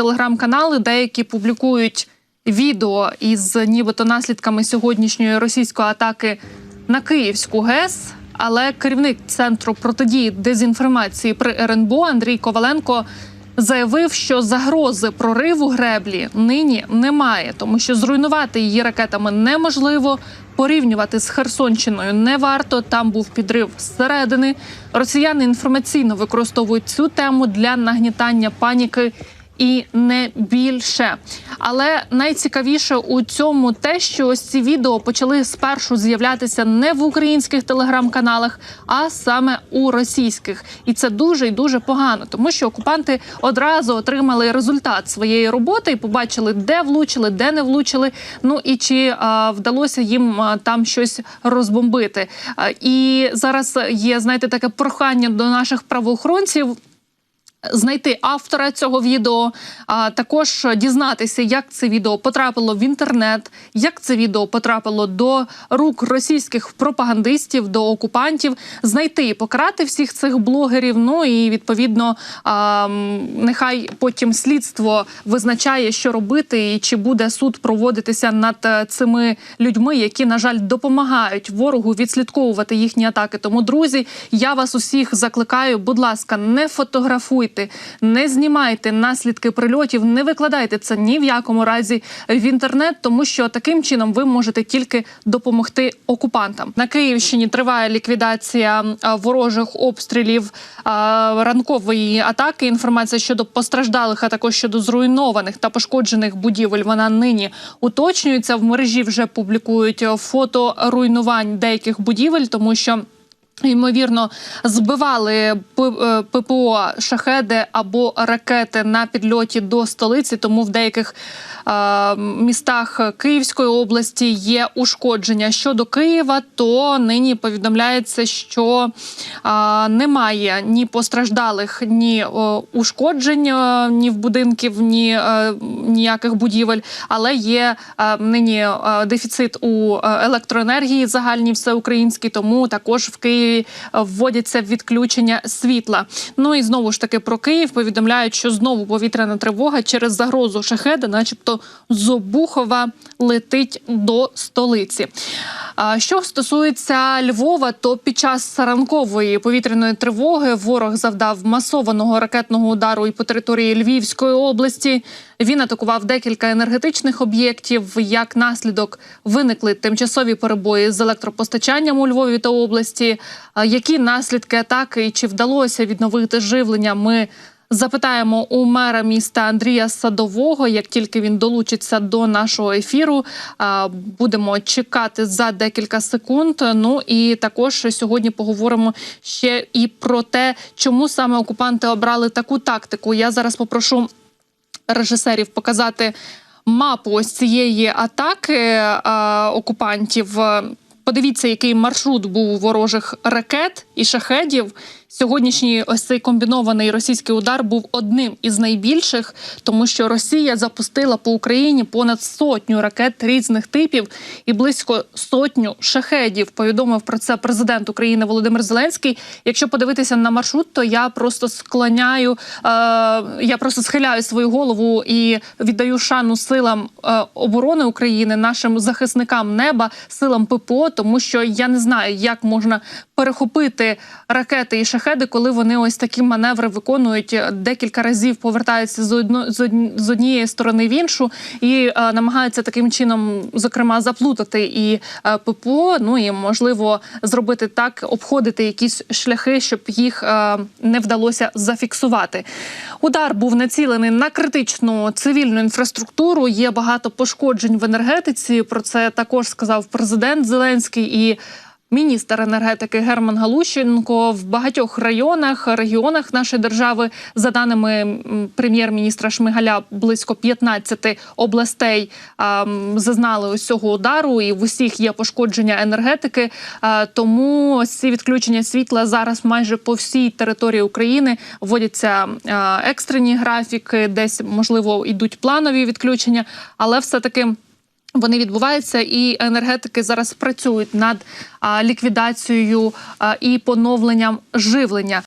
телеграм-канали, деякі публікують відео із нібито наслідками сьогоднішньої російської атаки на Київську ГЕС. Але керівник центру протидії дезінформації при РНБО Андрій Коваленко заявив, що загрози прориву греблі нині немає, тому що зруйнувати її ракетами неможливо. Порівнювати з Херсонщиною не варто. Там був підрив зсередини. Росіяни інформаційно використовують цю тему для нагнітання паніки і не більше. Але найцікавіше у цьому те, що ось ці відео почали спершу з'являтися не в українських телеграм-каналах, а саме у російських. І це дуже і дуже погано, тому що окупанти одразу отримали результат своєї роботи і побачили, де влучили, де не влучили. Ну і чи а, вдалося їм а, там щось розбомбити. А, і зараз є, знаєте, таке прохання до наших правоохоронців знайти автора цього відео, а також дізнатися, як це відео потрапило в інтернет, як це відео потрапило до рук російських пропагандистів, до окупантів, знайти і покарати всіх цих блогерів. Ну і відповідно а, нехай потім слідство визначає, що робити, і чи буде суд проводитися над е, цими людьми, які на жаль допомагають ворогу відслідковувати їхні атаки. Тому, друзі, я вас усіх закликаю, будь ласка, не фотографуйте, не знімайте наслідки прильотів, не викладайте це ні в якому разі в інтернет, тому що таким чином ви можете тільки допомогти окупантам. На Київщині триває ліквідація ворожих обстрілів ранкової атаки. Інформація щодо постраждалих, а також щодо зруйнованих та пошкоджених будівель. Вона нині уточнюється. В мережі вже публікують е, фото руйнувань деяких будівель, тому що. Ймовірно, збивали е, ППО шахеди або ракети на підльоті до столиці. Тому в деяких е, містах Київської області є ушкодження. Щодо Києва, то нині повідомляється, що е, немає ні постраждалих, ні о, ушкоджень, е, ні в будинків, ні е, ніяких будівель, але є е, нині е, дефіцит у е, електроенергії загальній всеукраїнській, тому також в Києві е, вводяться відключення світла. Ну і знову ж таки про Київ повідомляють, що знову повітряна тривога через загрозу шахеда, начебто з Обухова летить до столиці. Що стосується Львова, то під час ранкової повітряної тривоги ворог завдав масованого ракетного удару і по території Львівської області. Він атакував декілька енергетичних об'єктів. Як наслідок виникли тимчасові перебої з електропостачанням у Львові та області. Які наслідки атаки і чи вдалося відновити живлення? Ми Запитаємо у мера міста Андрія Садового, як тільки він долучиться до нашого ефіру. Будемо чекати за декілька секунд. Ну і також сьогодні поговоримо ще і про те, чому саме окупанти обрали таку тактику. Я зараз попрошу режисерів показати мапу ось цієї атаки окупантів. Подивіться, який маршрут був ворожих ракет і шахедів. Сьогоднішній ось цей комбінований російський удар був одним із найбільших, тому що Росія запустила по Україні понад сотню ракет різних типів і близько сотню шахедів. Повідомив про це президент України Володимир Зеленський. Якщо подивитися на маршрут, то я просто склоняю, е, я просто схиляю свою голову і віддаю шану силам е, оборони України, нашим захисникам неба, силам ППО, тому що я не знаю, як можна перехопити ракети і шахеди, коли вони ось такі маневри виконують декілька разів, повертаються з одно з однієї сторони в іншу і е, намагаються таким чином, зокрема, заплутати і е, ППО. Ну і можливо зробити так, обходити якісь шляхи, щоб їх е, не вдалося зафіксувати. Удар був націлений на критичну цивільну інфраструктуру. Є багато пошкоджень в енергетиці. Про це також сказав президент Зеленський і. Міністр енергетики Герман Галущенко в багатьох районах, регіонах нашої держави, за даними прем'єр-міністра Шмигаля, близько 15 областей а, зазнали ось цього удару, і в усіх є пошкодження енергетики. А, тому ці відключення світла зараз майже по всій території України вводяться а, екстрені графіки, десь можливо йдуть планові відключення, але все таки. Вони відбуваються, і енергетики зараз працюють над ліквідацією і поновленням живлення.